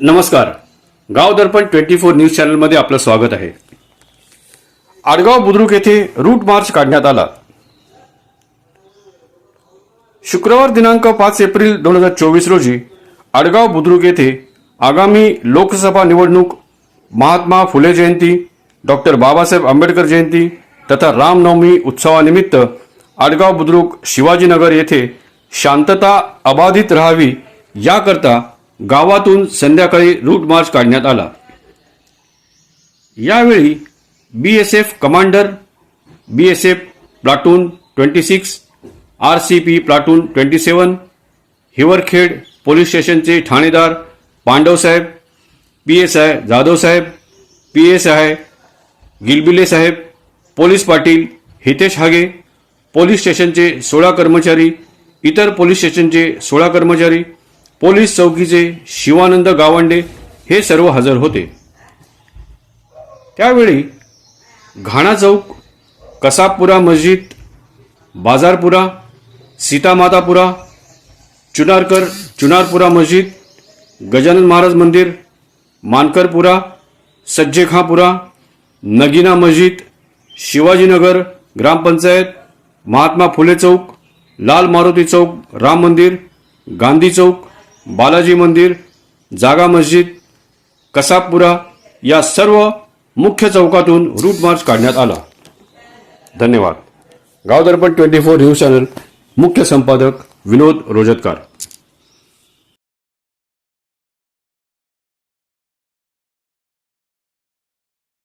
नमस्कार. गाव Darpan twenty four news चॅनलमध्ये आपलं स्वागत आहे. आडगाव बुद्रुक येथे रूट मार्च काढण्यात आला. शुक्रवार दिनांक पाच एप्रिल दोन हजार चोवीस रोजी आडगाव बुद्रुक येथे आगामी लोकसभा निवडणूक महात्मा फुले जयंती डॉक्टर बाबासाहेब आंबेडकर जयंती तथा रामनवमी उत्सवानिमित्त आडगाव बुद्रुक शिवाजीनगर येथे शांतता अबाधित राहावी याकरता गावातून संध्याकाळी रूट मार्च काढण्यात आला. यावेळी B S F commander B S F platoon twenty six R C P platoon twenty seven Hiwarkhed police स्टेशनचे ठाणेदार पांडवसाहेब पी एस आय जाधवसाहेब P S I Gilbile Saheb police Patil Hitesh Hage police स्टेशनचे सोळा कर्मचारी इतर पोलीस स्टेशनचे सोळा कर्मचारी पोलीस चौकीचे शिवानंद गावंडे हे सर्व हजर होते. त्यावेळी घाणा चौक कसाबपुरा मस्जिद बाजारपुरा सीतामातापुरा चुनारकर चुनारपुरा मस्जिद गजानन महाराज मंदिर मानकरपुरा सज्जेखापुरा नगीना मस्जिद शिवाजीनगर ग्रामपंचायत महात्मा फुले चौक लाल मारुती चौक राम मंदिर गांधी चौक बालाजी मंदिर जागा मस्जिद कसाबपुरा या सर्व मुख्य चौकातून रूट मार्च काढण्यात आला. धन्यवाद. Gav Darpan twenty four news channel मुख्य संपादक विनोद रोजतकार